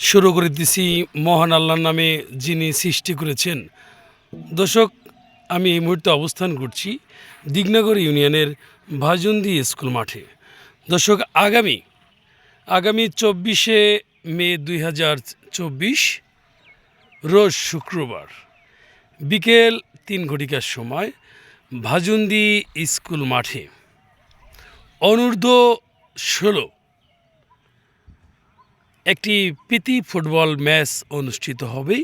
শুরু করে দিছি মহান আল্লাহর নামে যিনি সৃষ্টি করেছেন। দর্শক, আমি এই মুহূর্তে অবস্থান করছি দিগনগর ইউনিয়নের ভাজুন্দি স্কুল মাঠে। দর্শক, আগামী আগামী চব্বিশে মে দুই হাজার চব্বিশ, রোজ শুক্রবার, বিকেল তিন ঘটিকার সময় ভাজুন্দি স্কুল মাঠে। অনূর্ধ্ব ষোলো একটি প্রীতি ফুটবল ম্যাচ অনুষ্ঠিত হবে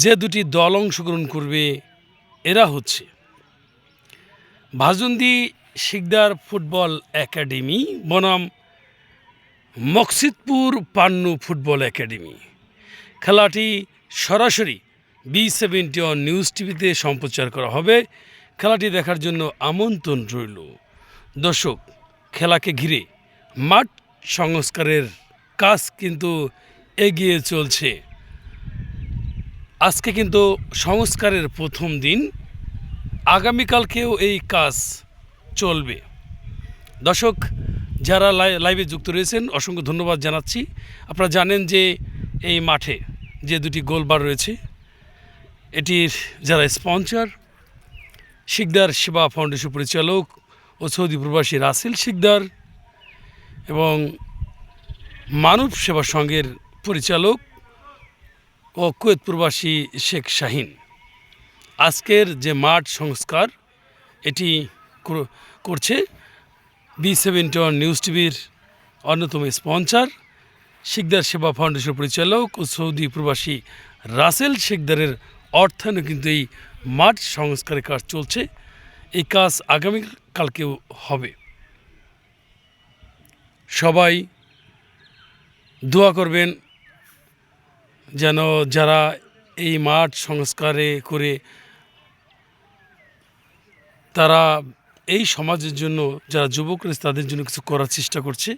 যে দুটি দল অংশগ্রহণ করবে, এরা হচ্ছে ভাজুন্দি শিকদার ফুটবল একাডেমি, বনাম মকসিদপুর পান্নু ফুটবল একাডেমি। খেলাটি সরাসরি বি সেভেন্টি অন নিউজ টিভিতে সম্প্রচার করা হবে। খেলাটি দেখার জন্য আমন্ত্রণ রইল। দর্শক, খেলাকে ঘিরে মাঠ সংস্কারের কাজ কিন্তু এগিয়ে চলছে। আজকে কিন্তু সংস্কারের প্রথম দিন। আগামীকালকেও এই কাজ চলবে। দর্শক, যারা লাই- লাইভে যুক্ত রয়েছেন, অসংখ্য ধন্যবাদ জানাচ্ছি। আপনারা জানেন যে এই মাঠে যে দুটি গোলবার রয়েছে, এটির যারা স্পন্সর, শিকদার সেবা ফাউন্ডেশন পরিচালক ও সৌদি প্রবাসী রাসেল শিকদার এবং মানব সেবা সংঘের পরিচালক ও কুয়েত প্রবাসী শেখ শাহিন। আজকের যে মাঠ সংস্কার, এটি করছে বি সেভেন্টি ওয়ান নিউজ টিভির অন্যতম স্পন্সর, শিকদার সেবা ফাউন্ডেশন পরিচালক ও সৌদি প্রবাসী রাসেল শিকদারের অর্থায়নে কিন্তু এই মাঠ সংস্কারের কাজ চলছে। এই কাজ আগামীকালকেও হবে। সবাই দোয়া করবেন যেন যারা এই মাঠ সংস্কারে করে তারা এই সমাজের জন্য, যারা যুবক রয়েছে, তাদের জন্য কিছু করার চেষ্টা করছে।